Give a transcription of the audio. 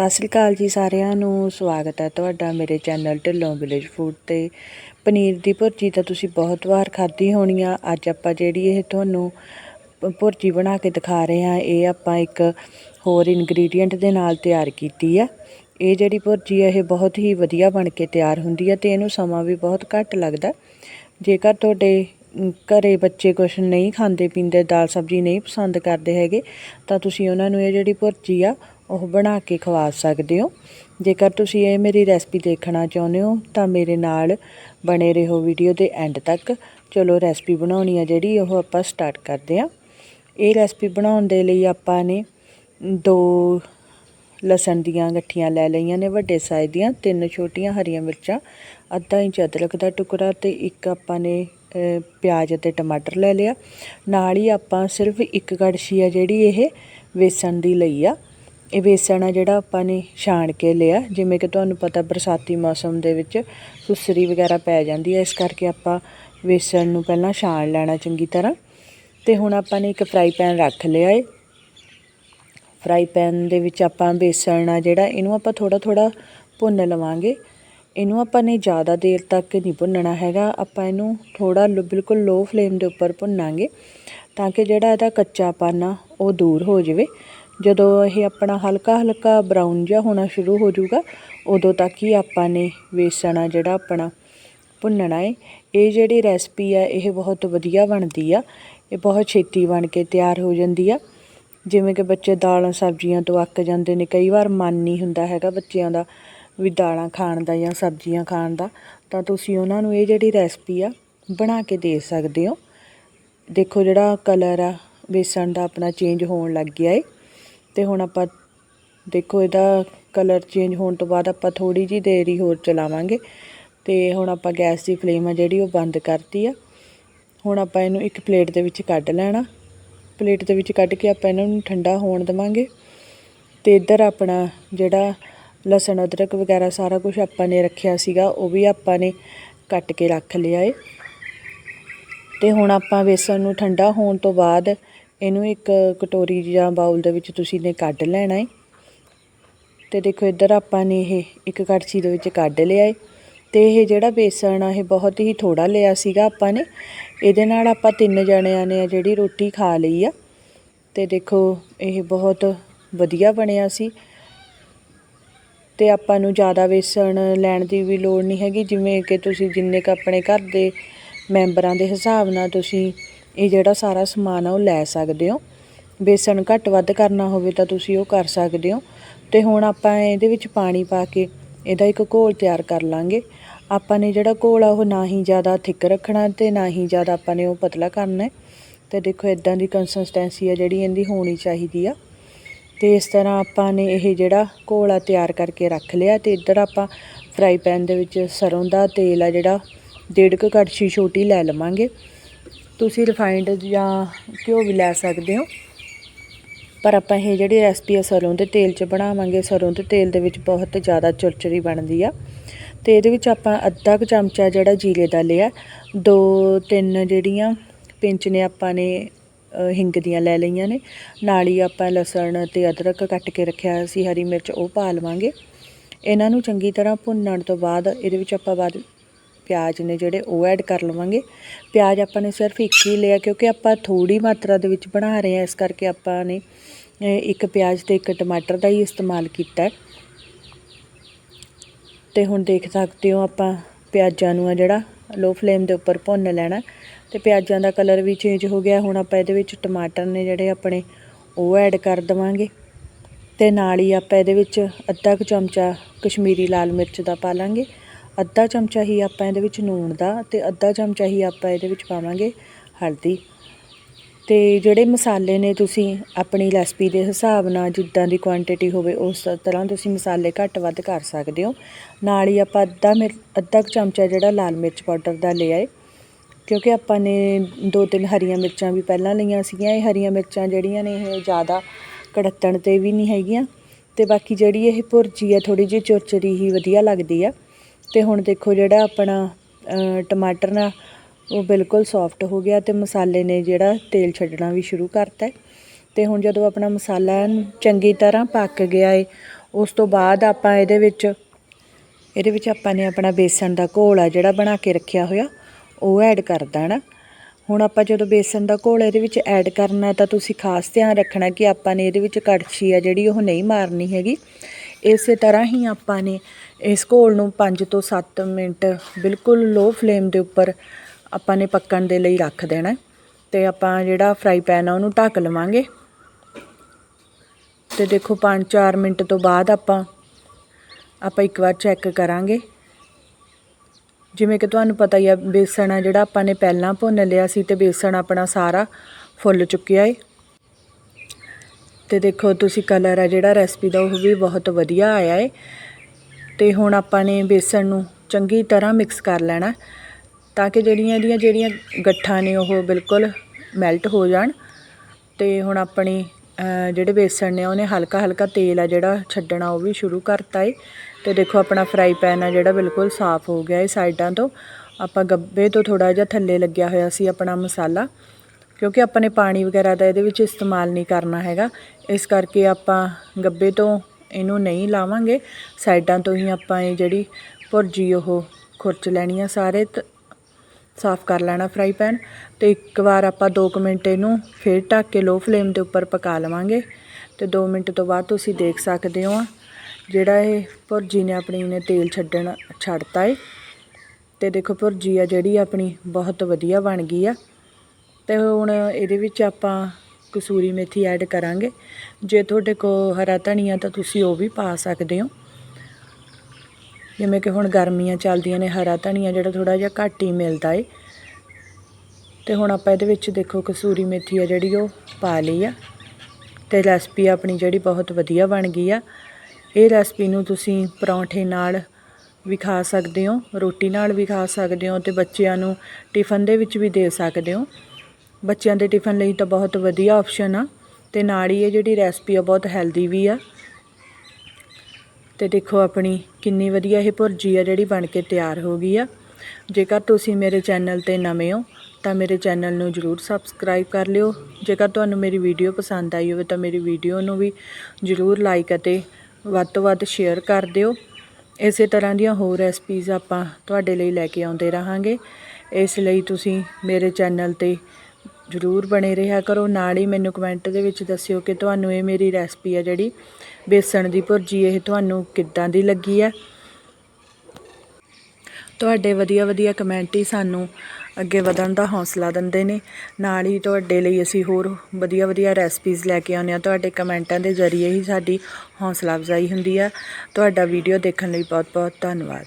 ਸਤਿ ਸ੍ਰੀ ਅਕਾਲ ਜੀ ਸਾਰਿਆਂ ਨੂੰ ਸਵਾਗਤ ਹੈ ਤੁਹਾਡਾ ਮੇਰੇ ਚੈਨਲ ਢਿੱਲੋਂ ਵਿਲੇਜ ਫੂਡ ਤੇ। ਪਨੀਰ ਦੀ ਭੁਰਜੀ ਤਾਂ ਤੁਸੀਂ ਬਹੁਤ ਵਾਰ ਖਾਧੀ ਹੋਣੀ ਆ। ਅੱਜ ਆਪਾਂ ਜਿਹੜੀ ਇਹ ਤੁਹਾਨੂੰ ਭੁਰਜੀ ਬਣਾ ਕੇ ਦਿਖਾ ਰਹੇ ਹਾਂ ਇਹ ਆਪਾਂ ਇੱਕ ਹੋਰ ਇਨਗਰੀਡੀਅੰਟ ਦੇ ਨਾਲ ਤਿਆਰ ਕੀਤੀ ਆ। ਇਹ ਜਿਹੜੀ ਭੁਰਜੀ ਆ ਇਹ ਬਹੁਤ ਹੀ ਵਧੀਆ ਬਣ ਕੇ ਤਿਆਰ ਹੁੰਦੀ ਆ ਤੇ ਇਹਨੂੰ ਸਮਾਂ ਵੀ ਬਹੁਤ ਘੱਟ ਲੱਗਦਾ। ਜੇਕਰ ਤੁਹਾਡੇ ਅਮ, ਘਰੇ ਬੱਚੇ ਕੁਛ ਨਹੀਂ ਖਾਂਦੇ ਪੀਂਦੇ ਦਾਲ ਸਬਜ਼ੀ ਨਹੀਂ ਪਸੰਦ ਕਰਦੇ ਹੈਗੇ ਤਾਂ ਤੁਸੀਂ ਉਹਨਾਂ ਨੂੰ ਇਹ ਜਿਹੜੀ ਭੁਰਜੀ ਆ ਉਹ ਬਣਾ ਕੇ ਖਵਾ ਸਕਦੇ ਹੋ। ਜੇਕਰ ਤੁਸੀਂ ਇਹ ਮੇਰੀ ਰੈਸਪੀ ਦੇਖਣਾ ਚਾਹੁੰਦੇ ਹੋ, ਤਾਂ ਮੇਰੇ ਨਾਲ ਬਣੇ ਰਹੋ ਵੀਡੀਓ ਦੇ ਐਂਡ ਤੱਕ। ਚਲੋ, ਰੈਸਪੀ ਬਣਾਉਣੀ ਆ ਜਿਹੜੀ, ਉਹ ਆਪਾਂ ਸਟਾਰਟ ਕਰਦੇ ਹਾਂ। ਇਹ ਰੈਸਪੀ ਬਣਾਉਣ ਦੇ ਲਈ ਆਪਾਂ ਨੇ ਦੋ ਲਸਣ ਦੀਆਂ ਗੱਠੀਆਂ ਲੈ ਲਈਆਂ ਨੇ ਵੱਡੇ ਸਾਈਜ਼ ਦੀਆਂ, ਤਿੰਨ ਛੋਟੀਆਂ ਹਰੀਆਂ ਮਿਰਚਾਂ, ਅੱਧਾ ਇੰਚ ਅਦਰਕ ਦਾ ਟੁਕੜਾ ਤੇ ਇੱਕ ਆਪਾਂ ਨੇ ਪਿਆਜ਼ ਅਤੇ ਟਮਾਟਰ ਲੈ ਲਿਆ। ਨਾਲ ਹੀ ਆਪਾਂ ਸਿਰਫ ਇੱਕ ਕੜਛੀ ਆ ਜਿਹੜੀ ਇਹ ਵੇਸਣ ਦੀ ਲਈ ਆ। ਇਹ ਵੇਸਣ ਆ ਜਿਹੜਾ ਆਪਾਂ ਨੇ ਛਾਣ ਕੇ ਲਿਆ, ਜਿਵੇਂ ਕਿ ਤੁਹਾਨੂੰ ਪਤਾ ਬਰਸਾਤੀ ਮੌਸਮ ਦੇ ਵਿੱਚ ਸੁਸਰੀ ਵਗੈਰਾ ਪੈ ਜਾਂਦੀ ਹੈ, ਇਸ ਕਰਕੇ ਆਪਾਂ ਵੇਸਣ ਨੂੰ ਪਹਿਲਾਂ ਛਾਣ ਲੈਣਾ ਚੰਗੀ ਤਰ੍ਹਾਂ। ਤੇ ਹੁਣ ਆਪਾਂ ਨੇ ਇੱਕ ਫਰਾਈ ਪੈਨ ਰੱਖ ਲਿਆ ਏ। ਫਰਾਈ ਪੈਨ ਦੇ ਵਿੱਚ ਆਪਾਂ ਬੇਸਣ ਆ ਜਿਹੜਾ, ਇਹਨੂੰ ਆਪਾਂ ਥੋੜਾ ਥੋੜਾ ਭੁੰਨ ਲਵਾਂਗੇ। ਇਹਨੂੰ ਆਪਾਂ ਨੇ ਜ਼ਿਆਦਾ ਦੇਰ ਤੱਕ ਨਹੀਂ ਭੁੰਨਣਾ ਹੈਗਾ, ਆਪਾਂ ਇਹਨੂੰ ਥੋੜਾ ਬਿਲਕੁਲ ਲੋ ਫਲੇਮ ਦੇ ਉੱਪਰ ਭੁੰਨਾਂਗੇ, ਤਾਂ ਕਿ ਜਿਹੜਾ ਇਹਦਾ ਕੱਚਾਪਨ ਆ ਉਹ ਦੂਰ ਹੋ ਜਾਵੇ। ਜਦੋਂ ਇਹ ਆਪਣਾ ਹਲਕਾ ਹਲਕਾ ਬਰਾਊਨ ਜਿਹਾ ਹੋਣਾ ਸ਼ੁਰੂ ਹੋ ਜਾਊਗਾ, ਉਦੋਂ ਤੱਕ ਹੀ ਆਪਾਂ ਨੇ ਵੇਸਣ ਆ ਜਿਹੜਾ ਆਪਣਾ ਭੁੰਨਣਾ ਹੈ ਇਹ ਜਿਹੜੀ ਰੈਸਪੀ ਆ, ਇਹ ਬਹੁਤ ਵਧੀਆ ਬਣਦੀ ਆ। ਇਹ ਬਹੁਤ ਛੇਤੀ ਬਣ ਕੇ ਤਿਆਰ ਹੋ ਜਾਂਦੀ ਆ। ਜਿਵੇਂ ਕਿ ਬੱਚੇ ਦਾਲਾਂ ਸਬਜ਼ੀਆਂ ਤੋਂ ਅੱਕ ਜਾਂਦੇ ਨੇ, ਕਈ ਵਾਰ ਮਨ ਨਹੀਂ ਹੁੰਦਾ ਹੈਗਾ ਬੱਚਿਆਂ ਦਾ ਵੀ ਦਾਲਾਂ ਖਾਣ ਦਾ ਜਾਂ ਸਬਜ਼ੀਆਂ ਖਾਣ ਦਾ। ਤਾਂ ਤੁਸੀਂ ਉਹਨਾਂ ਨੂੰ ਇਹ ਜਿਹੜੀ ਰੈਸਪੀ ਆ, ਬਣਾ ਕੇ ਦੇ ਸਕਦੇ ਹੋ। ਦੇਖੋ ਜਿਹੜਾ ਕਲਰ ਆ ਬੇਸਣ ਦਾ ਆਪਣਾ ਚੇਂਜ ਹੋਣ ਲੱਗ ਗਿਆ ਏ। ਅਤੇ ਹੁਣ ਆਪਾਂ ਦੇਖੋ ਇਹਦਾ ਕਲਰ ਚੇਂਜ ਹੋਣ ਤੋਂ ਬਾਅਦ ਆਪਾਂ ਥੋੜ੍ਹੀ ਜਿਹੀ ਦੇਰ ਹੀ ਹੋਰ ਚਲਾਵਾਂਗੇ। ਅਤੇ ਹੁਣ ਆਪਾਂ ਗੈਸ ਦੀ ਫਲੇਮ ਆ ਜਿਹੜੀ ਉਹ ਬੰਦ ਕਰਤੀ ਆ। ਹੁਣ ਆਪਾਂ ਇਹਨੂੰ ਇੱਕ ਪਲੇਟ ਦੇ ਵਿੱਚ ਕੱਢ ਲੈਣਾ। ਪਲੇਟ ਦੇ ਵਿੱਚ ਕੱਢ ਕੇ ਆਪਾਂ ਇਹਨਾਂ ਨੂੰ ਠੰਡਾ ਹੋਣ ਦੇਵਾਂਗੇ। ਅਤੇ ਇੱਧਰ ਆਪਣਾ ਜਿਹੜਾ ਲਸਣ, ਅਦਰਕ ਵਗੈਰਾ ਸਾਰਾ ਕੁਝ ਆਪਾਂ ਨੇ ਰੱਖਿਆ ਸੀਗਾ, ਉਹ ਵੀ ਆਪਾਂ ਨੇ ਕੱਟ ਕੇ ਰੱਖ ਲਿਆ ਏ। ਤੇ ਹੁਣ ਆਪਾਂ ਵੇਸਣ ਨੂੰ ਠੰਡਾ ਹੋਣ ਤੋਂ ਬਾਅਦ ਇਹਨੂੰ ਇੱਕ ਕਟੋਰੀ ਜਾਂ ਬਾਉਲ ਦੇ ਵਿੱਚ ਤੁਸੀਂ ਨੇ ਕੱਢ ਲੈਣਾ ਏ। ਤੇ ਦੇਖੋ ਇੱਧਰ ਆਪਾਂ ਨੇ ਇਹ ਇੱਕ ਕੜਛੀ ਦੇ ਵਿੱਚ ਕੱਢ ਲਿਆ ਏ। ਤੇ ਇਹ ਜਿਹੜਾ ਬੇਸਣ ਆ, ਇਹ ਬਹੁਤ ਹੀ ਥੋੜਾ ਲਿਆ ਸੀਗਾ ਆਪਾਂ ਨੇ। ਇਹਦੇ ਨਾਲ ਆਪਾਂ ਤਿੰਨ ਜਣਿਆਂ ਨੇ ਆ ਜਿਹੜੀ ਰੋਟੀ ਖਾ ਲਈ ਆ। ਤੇ ਦੇਖੋ ਇਹ ਬਹੁਤ ਵਧੀਆ ਬਣਿਆ ਸੀ। ਤੇ ਆਪਾਂ ਨੂੰ ਜ਼ਿਆਦਾ ਵੇਸਣ ਲੈਣ ਦੀ ਵੀ ਲੋੜ ਨਹੀਂ ਹੈਗੀ। ਜਿਵੇਂ ਕਿ ਤੁਸੀਂ ਜਿੰਨੇ ਕ ਆਪਣੇ ਘਰ ਦੇ ਮੈਂਬਰਾਂ ਦੇ ਹਿਸਾਬ ਨਾਲ ਤੁਸੀਂ ਇਹ ਜਿਹੜਾ ਸਾਰਾ ਸਮਾਨ ਆ ਉਹ ਲੈ ਸਕਦੇ ਹੋ। ਬੇਸਣ ਘੱਟ ਵੱਧ ਕਰਨਾ ਹੋਵੇ ਤਾਂ ਤੁਸੀਂ ਉਹ ਕਰ ਸਕਦੇ ਹੋ। ਤੇ ਹੁਣ ਆਪਾਂ ਇਹਦੇ ਵਿੱਚ ਪਾਣੀ ਪਾ ਕੇ ਇਹਦਾ ਇੱਕ ਘੋਲ ਤਿਆਰ ਕਰ ਲਾਂਗੇ। ਆਪਾਂ ਨੇ ਜਿਹੜਾ ਘੋਲ ਆ ਉਹ ਨਾ ਹੀ ਜ਼ਿਆਦਾ ਥਿੱਕ ਰੱਖਣਾ ਤੇ ਨਾ ਹੀ ਜ਼ਿਆਦਾ ਆਪਾਂ ਨੇ ਉਹ ਪਤਲਾ ਕਰਨਾ ਹੈ। ਤੇ ਦੇਖੋ ਇਦਾਂ ਦੀ ਕੰਸਿਸਟੈਂਸੀ ਆ ਜਿਹੜੀ ਇਹਦੀ ਹੋਣੀ ਚਾਹੀਦੀ ਆ। ਤੇ ਇਸ ਤਰ੍ਹਾਂ ਆਪਾਂ ਨੇ ਇਹ ਜਿਹੜਾ ਘੋਲ ਆ ਤਿਆਰ ਕਰਕੇ ਰੱਖ ਲਿਆ ਤੇ ਇੱਧਰ ਆਪਾਂ ਫਰਾਈ ਪੈਨ ਦੇ ਵਿੱਚ ਸਰੋਂ ਦਾ ਤੇਲ ਆ ਜਿਹੜਾ, ਡੇਢ ਕੁ ਕੜਛੀ ਛੋਟੀ ਲੈ ਲਵਾਂਗੇ। ਤੁਸੀਂ ਰਿਫਾਈਂਡ ਜਾਂ ਘਿਓ ਵੀ ਲੈ ਸਕਦੇ ਹੋ। ਪਰ ਆਪਾਂ ਇਹ ਜਿਹੜੀ ਰੈਸਪੀ ਆ ਸਰੋਂ ਦੇ ਤੇਲ 'ਚ ਬਣਾਵਾਂਗੇ, ਸਰੋਂ ਦੇ ਤੇਲ ਦੇ ਵਿੱਚ ਬਹੁਤ ਜ਼ਿਆਦਾ ਚੁਰਚਰੀ ਬਣਦੀ ਆ। ਤੇ ਇਹਦੇ ਵਿੱਚ ਆਪਾਂ ਅੱਧਾ ਕੁ ਚਮਚਾ ਜਿਹੜਾ ਜੀਰੇ ਦਾ ਲਿਆ, ਦੋ ਤਿੰਨ ਜਿਹੜੀਆਂ ਪਿੰਚ ਨੇ ਆਪਾਂ ਨੇ ਹਿੰਗ ਦੀਆਂ ਲੈ ਲਈਆਂ ਨੇ। ਨਾਲ ਹੀ ਆਪਾਂ ਲਸਣ ਤੇ ਅਦਰਕ ਕੱਟ ਕੇ ਰੱਖਿਆ ਸੀ, ਹਰੀ ਮਿਰਚ ਉਹ ਪਾ ਲਵਾਂਗੇ। ਇਹਨਾਂ ਨੂੰ ਚੰਗੀ ਤਰ੍ਹਾਂ ਭੁੰਨਣ ਤੋਂ ਬਾਅਦ ਇਹਦੇ ਵਿੱਚ ਆਪਾਂ ਬਾਅਦ ਪਿਆਜ਼ ਨੇ ਜਿਹੜੇ ਉਹ ਐਡ ਕਰ ਲਵਾਂਗੇ। ਪਿਆਜ਼ ਆਪਾਂ ਨੇ ਸਿਰਫ ਇੱਕ ਹੀ ਲਿਆ ਕਿਉਂਕਿ ਆਪਾਂ ਥੋੜੀ ਮਾਤਰਾ ਦੇ ਵਿੱਚ ਬਣਾ ਰਹੇ ਹਾਂ, ਇਸ ਕਰਕੇ ਆਪਾਂ ਨੇ ਇੱਕ ਪਿਆਜ਼ ਤੇ ਇੱਕ ਟਮਾਟਰ ਦਾ ਹੀ ਇਸਤੇਮਾਲ ਕੀਤਾ ਹੈ। ਤੇ ਹੁਣ ਦੇਖ ਸਕਦੇ ਹੋ ਆਪਾਂ ਪਿਆਜ਼ਾਂ ਨੂੰ ਆ ਜਿਹੜਾ ਲੋ ਫਲੇਮ ਦੇ ਉੱਪਰ ਭੁੰਨ ਲੈਣਾ। ਤੇ ਪਿਆਜ਼ਾਂ ਦਾ ਕਲਰ ਵੀ ਚੇਂਜ ਹੋ ਗਿਆ। ਹੁਣ ਆਪਾਂ ਇਹਦੇ ਵਿੱਚ ਟਮਾਟਰ ਨੇ ਜਿਹੜੇ ਆਪਣੇ ਉਹ ਐਡ ਕਰ ਦਵਾਂਗੇ। ਤੇ ਨਾਲ ਹੀ ਆਪਾਂ ਇਹਦੇ ਵਿੱਚ ਅੱਧਾ ਕੁ ਚਮਚਾ ਕਸ਼ਮੀਰੀ ਲਾਲ ਮਿਰਚ ਦਾ ਪਾ ਲਾਂਗੇ। ਅੱਧਾ ਚਮਚਾ ਹੀ ਆਪਾਂ ਇਹਦੇ ਵਿੱਚ ਨੂਣ ਦਾ ਅਤੇ ਅੱਧਾ ਚਮਚਾ ਹੀ ਆਪਾਂ ਇਹਦੇ ਵਿੱਚ ਪਾਵਾਂਗੇ ਹਲਦੀ। ਅਤੇ ਜਿਹੜੇ ਮਸਾਲੇ ਨੇ ਤੁਸੀਂ ਆਪਣੀ ਰੈਸਪੀ ਦੇ ਹਿਸਾਬ ਨਾਲ ਜਿੱਦਾਂ ਦੀ ਕੁਆਂਟੀਟੀ ਹੋਵੇ, ਉਸ ਤਰ੍ਹਾਂ ਤੁਸੀਂ ਮਸਾਲੇ ਘੱਟ ਵੱਧ ਕਰ ਸਕਦੇ ਹੋ। ਨਾਲ ਹੀ ਆਪਾਂ ਅੱਧਾ ਮਿਰ, ਅੱਧਾ ਕੁ ਚਮਚਾ ਜਿਹੜਾ ਲਾਲ ਮਿਰਚ ਪਾਊਡਰ ਦਾ ਲਿਆ ਏ, ਕਿਉਂਕਿ ਆਪਾਂ ਨੇ ਦੋ ਤਿੰਨ ਹਰੀਆਂ ਮਿਰਚਾਂ ਵੀ ਪਹਿਲਾਂ ਲਈਆਂ ਸੀਗੀਆਂ। ਇਹ ਹਰੀਆਂ ਮਿਰਚਾਂ ਜਿਹੜੀਆਂ ਨੇ, ਇਹ ਜ਼ਿਆਦਾ ਕੜੱਤਣ ਤੇ ਵੀ ਨਹੀਂ ਹੈਗੀਆਂ। ਤੇ ਬਾਕੀ ਜਿਹੜੀ ਇਹ ਭੁਰਜੀ ਆ ਥੋੜੀ ਜਿਹੀ ਚੁਰਚਰੀ ਹੀ ਵਧੀਆ ਲੱਗਦੀ ਆ। ਤੇ ਹੁਣ ਦੇਖੋ ਜਿਹੜਾ ਆਪਣਾ ਟਮਾਟਰ ਨਾ, ਉਹ ਬਿਲਕੁਲ ਸੌਫਟ ਹੋ ਗਿਆ ਤੇ ਮਸਾਲੇ ਨੇ ਜਿਹੜਾ ਤੇਲ ਛੱਡਣਾ ਵੀ ਸ਼ੁਰੂ ਕਰਤਾ ਹੈ। ਤੇ ਹੁਣ ਜਦੋਂ ਆਪਣਾ ਮਸਾਲਾ ਚੰਗੀ ਤਰ੍ਹਾਂ ਪੱਕ ਗਿਆ ਏ, ਉਸ ਤੋਂ ਬਾਅਦ ਆਪਾਂ ਇਹਦੇ ਵਿੱਚ ਇਹਦੇ ਵਿੱਚ ਆਪਾਂ ਨੇ ਆਪਣਾ ਬੇਸਣ ਦਾ ਘੋਲ ਆ ਜਿਹੜਾ ਬਣਾ ਕੇ ਰੱਖਿਆ ਹੋਇਆ, ਉਹ ਐਡ ਕਰ ਦੇਣਾ। ਹੁਣ ਆਪਾਂ ਜਦੋਂ ਬੇਸਣ ਦਾ ਘੋਲ ਇਹਦੇ ਵਿੱਚ ਐਡ ਕਰਨਾ ਤਾਂ ਤੁਸੀਂ ਖਾਸ ਧਿਆਨ ਰੱਖਣਾ ਕਿ ਆਪਾਂ ਨੇ ਇਹਦੇ ਵਿੱਚ ਕੜਛੀ ਆ ਜਿਹੜੀ ਉਹ ਨਹੀਂ ਮਾਰਨੀ ਹੈਗੀ। ਇਸੇ ਤਰ੍ਹਾਂ ਹੀ ਆਪਾਂ ਨੇ ਇਸ ਘੋਲ ਨੂੰ 5 ਤੋਂ 7 ਮਿੰਟ ਬਿਲਕੁਲ ਲੋ ਫਲੇਮ ਦੇ ਉੱਪਰ ਆਪਾਂ ਨੇ ਪੱਕਣ ਦੇ ਲਈ ਰੱਖ ਦੇਣਾ ਹੈ। ਤੇ ਆਪਾਂ ਜਿਹੜਾ ਫਰਾਈ ਪੈਨ ਆ ਉਹਨੂੰ ਢੱਕ ਲਵਾਂਗੇ ਤੇ ਦੇਖੋ 5-4 ਮਿੰਟ ਤੋਂ ਬਾਅਦ ਆਪਾਂ ਆਪਾਂ ਇੱਕ ਵਾਰ ਚੈੱਕ ਕਰਾਂਗੇ ਜਿਵੇਂ ਕਿ ਤੁਹਾਨੂੰ ਪਤਾ ਹੀ ਆ, ਬੇਸਣ ਆ ਜਿਹੜਾ ਆਪਾਂ ਨੇ ਪਹਿਲਾਂ ਭੁੰਨ ਲਿਆ ਸੀ ਤੇ ਬੇਸਣ ਆਪਣਾ ਸਾਰਾ ਫੁੱਲ ਚੁੱਕਿਆ ਏ ਤੇ ਦੇਖੋ ਤੁਸੀਂ ਕਲਰ ਆ ਜਿਹੜਾ ਰੈਸਪੀ ਦਾ, ਉਹ ਵੀ ਬਹੁਤ ਵਧੀਆ ਆਇਆ ਏ। ਤੇ ਹੁਣ ਆਪਾਂ ਨੇ ਬੇਸਣ ਨੂੰ ਚੰਗੀ ਤਰ੍ਹਾਂ ਮਿਕਸ ਕਰ ਲੈਣਾ, ਤਾਂ ਕਿ ਜਿਹੜੀਆਂ ਇਹਦੀਆਂ ਜਿਹੜੀਆਂ ਗੱਠਾਂ ਨੇ, ਉਹ ਬਿਲਕੁਲ ਮੈਲਟ ਹੋ ਜਾਣ। ਤੇ ਹੁਣ ਆਪਣੀ ਜਿਹੜੇ ਬੇਸਣ ਨੇ, ਉਹਨੇ ਹਲਕਾ ਹਲਕਾ ਤੇਲ ਆ ਜਿਹੜਾ ਛੱਡਣਾ, ਉਹ ਵੀ ਸ਼ੁਰੂ ਕਰਤਾ ਏ। ਤੇ ਦੇਖੋ ਆਪਣਾ ਫਰਾਈ ਪੈਨ ਆ ਜਿਹੜਾ ਬਿਲਕੁਲ ਸਾਫ਼ ਹੋ ਗਿਆ ਏ ਸਾਈਡਾਂ ਤੋਂ। ਆਪਾਂ ਗੱਬੇ ਤੋਂ ਥੋੜਾ ਜਿਹਾ ਥੱਲੇ ਲੱਗਿਆ ਹੋਇਆ ਸੀ ਆਪਣਾ ਮਸਾਲਾ। ਕਿਉਂਕਿ ਆਪਾਂ ਨੇ ਪਾਣੀ ਵਗੈਰਾ ਦਾ ਇਹਦੇ ਵਿੱਚ ਇਸਤੇਮਾਲ ਨਹੀਂ ਕਰਨਾ ਹੈਗਾ। ਇਸ ਕਰਕੇ ਆਪਾਂ ਗੱਬੇ ਤੋਂ ਇਹਨੂੰ ਨਹੀਂ ਲਾਵਾਂਗੇ। ਸਾਈਡਾਂ ਤੋਂ ਹੀ ਆਪਾਂ ਇਹ ਜਿਹੜੀ ਭੁਰਜੀ ਉਹ ਖੁਰਚ ਲੈਣੀ ਆ ਸਾਰੇ ਸਾਫ਼ ਕਰ ਲੈਣਾ ਫਰਾਈ ਪੈਨ। ਤੇ ਇੱਕ ਵਾਰ ਆਪਾਂ 2 ਮਿੰਟ ਇਹਨੂੰ ਫੇਰ ਢੱਕ ਕੇ ਲੋ ਫਲੇਮ ਦੇ ਉੱਪਰ ਪਕਾ ਲਵਾਂਗੇ। ਤੇ 2 ਮਿੰਟ ਤੋਂ ਬਾਅਦ ਤੁਸੀਂ ਦੇਖ ਸਕਦੇ ਹੋ ਜਿਹੜਾ ਇਹ ਭੁਰਜੀ ਨੇ ਆਪਣੀ ਨੇ ਤੇਲ ਛੱਡਣ, ਛੱਡਤਾ ਏ। ਤੇ ਦੇਖੋ ਭੁਰਜੀ ਆ ਜਿਹੜੀ ਆਪਣੀ ਬਹੁਤ ਵਧੀਆ ਬਣ ਗਈ ਆ। ਅਤੇ ਹੁਣ ਇਹਦੇ ਵਿੱਚ ਆਪਾਂ ਕਸੂਰੀ ਮੇਥੀ ਐਡ ਕਰਾਂਗੇ। ਜੇ ਤੁਹਾਡੇ ਕੋਲ ਹਰਾ ਧਨੀਆ ਤਾਂ ਤੁਸੀਂ ਉਹ ਵੀ ਪਾ ਸਕਦੇ ਹੋ। ਜਿਵੇਂ ਕਿ ਹੁਣ ਗਰਮੀਆਂ ਚੱਲਦੀਆਂ ਨੇ, ਹਰਾ ਧਨੀਆ ਜਿਹੜਾ ਥੋੜਾ ਜਿਹਾ ਘੱਟ ਹੀ ਮਿਲਦਾ ਏ। ਤੇ ਹੁਣ ਆਪਾਂ ਇਹਦੇ ਵਿੱਚ ਦੇਖੋ ਕਸੂਰੀ ਮੇਥੀ ਆ ਜਿਹੜੀ ਉਹ ਪਾ ਲਈ ਆ। ਤੇ ਰੈਸਪੀ ਆਪਣੀ ਜਿਹੜੀ ਬਹੁਤ ਵਧੀਆ ਬਣ ਗਈ ਆ। ਇਹ ਰੈਸਪੀ ਨੂੰ ਤੁਸੀਂ ਪਰੌਂਠੇ ਨਾਲ ਵੀ ਖਾ ਸਕਦੇ ਹੋ, ਰੋਟੀ ਨਾਲ ਵੀ ਖਾ ਸਕਦੇ ਹੋ ਤੇ ਬੱਚਿਆਂ ਨੂੰ ਟਿਫਨ ਦੇ ਵਿੱਚ ਵੀ ਦੇ ਸਕਦੇ ਹੋ। ਬੱਚਿਆਂ ਦੇ ਟਿਫਨ ਲਈ ਤਾਂ ਬਹੁਤ ਵਧੀਆ ਆਪਸ਼ਨ ਆ। ਤੇ ਨਾਲ ਹੀ ਇਹ ਜਿਹੜੀ ਰੈਸਪੀ ਆ, ਬਹੁਤ ਹੈਲਦੀ ਵੀ ਆ। ਤੇ ਦੇਖੋ ਆਪਣੀ ਕਿੰਨੀ ਵਧੀਆ ਇਹ ਭੁਰਜੀ ਆ ਜਿਹੜੀ ਬਣ ਕੇ ਤਿਆਰ ਹੋ ਗਈ ਆ। ਜੇਕਰ ਤੁਸੀਂ ਮੇਰੇ ਚੈਨਲ ਤੇ ਨਵੇਂ ਹੋ, ਤਾਂ ਮੇਰੇ ਚੈਨਲ ਨੂੰ ਜਰੂਰ ਸਬਸਕ੍ਰਾਈਬ ਕਰ ਲਿਓ। ਜੇਕਰ ਤੁਹਾਨੂੰ ਮੇਰੀ ਵੀਡੀਓ ਪਸੰਦ ਆਈ ਹੋਵੇ, ਤਾਂ ਮੇਰੀ ਵੀਡੀਓ ਨੂੰ ਵੀ ਜਰੂਰ ਲਾਈਕ ਅਤੇ ਵੱਧ ਤੋਂ ਵੱਧ ਸ਼ੇਅਰ ਕਰ ਦਿਓ। ਇਸੇ ਤਰ੍ਹਾਂ ਦੀਆਂ ਹੋਰ ਰੈਸਪੀਜ਼ ਆਪਾਂ ਤੁਹਾਡੇ ਲਈ ਲੈ ਕੇ ਆਉਂਦੇ ਰਹਾਂਗੇ। ਇਸ ਲਈ ਤੁਸੀਂ ਮੇਰੇ ਚੈਨਲ ਤੇ ਜਰੂਰ ਬਣੇ ਰਿਹਾ ਕਰੋ। ਨਾਲ ਹੀ ਮੈਨੂੰ ਕਮੈਂਟ ਦੇ ਵਿੱਚ ਦੱਸਿਓ ਕਿ ਤੁਹਾਨੂੰ ਇਹ ਮੇਰੀ ਰੈਸਪੀ ਆ ਜਿਹੜੀ ਬੇਸਣ ਦੀ ਭੁਰਜੀ, ਇਹ ਤੁਹਾਨੂੰ ਕਿੱਦਾਂ ਦੀ ਲੱਗੀ ਹੈ ਤੁਹਾਡੇ ਵਧੀਆ ਵਧੀਆ ਕਮੈਂਟ ਹੀ ਸਾਨੂੰ ਅੱਗੇ ਵਧਣ ਦਾ ਹੌਸਲਾ ਦਿੰਦੇ ਨੇ। ਨਾਲ ਹੀ ਤੁਹਾਡੇ ਲਈ ਅਸੀਂ ਹੋਰ ਵਧੀਆ ਵਧੀਆ ਰੈਸਪੀਜ਼ ਲੈ ਕੇ ਆਉਂਦੇ ਹਾਂ। ਤੁਹਾਡੇ ਕਮੈਂਟਾਂ ਦੇ ਜ਼ਰੀਏ ਹੀ ਸਾਡੀ ਹੌਸਲਾ ਅਫਜ਼ਾਈ ਹੁੰਦੀ ਆ। ਤੁਹਾਡਾ ਵੀਡੀਓ ਦੇਖਣ ਲਈ ਬਹੁਤ ਬਹੁਤ ਧੰਨਵਾਦ।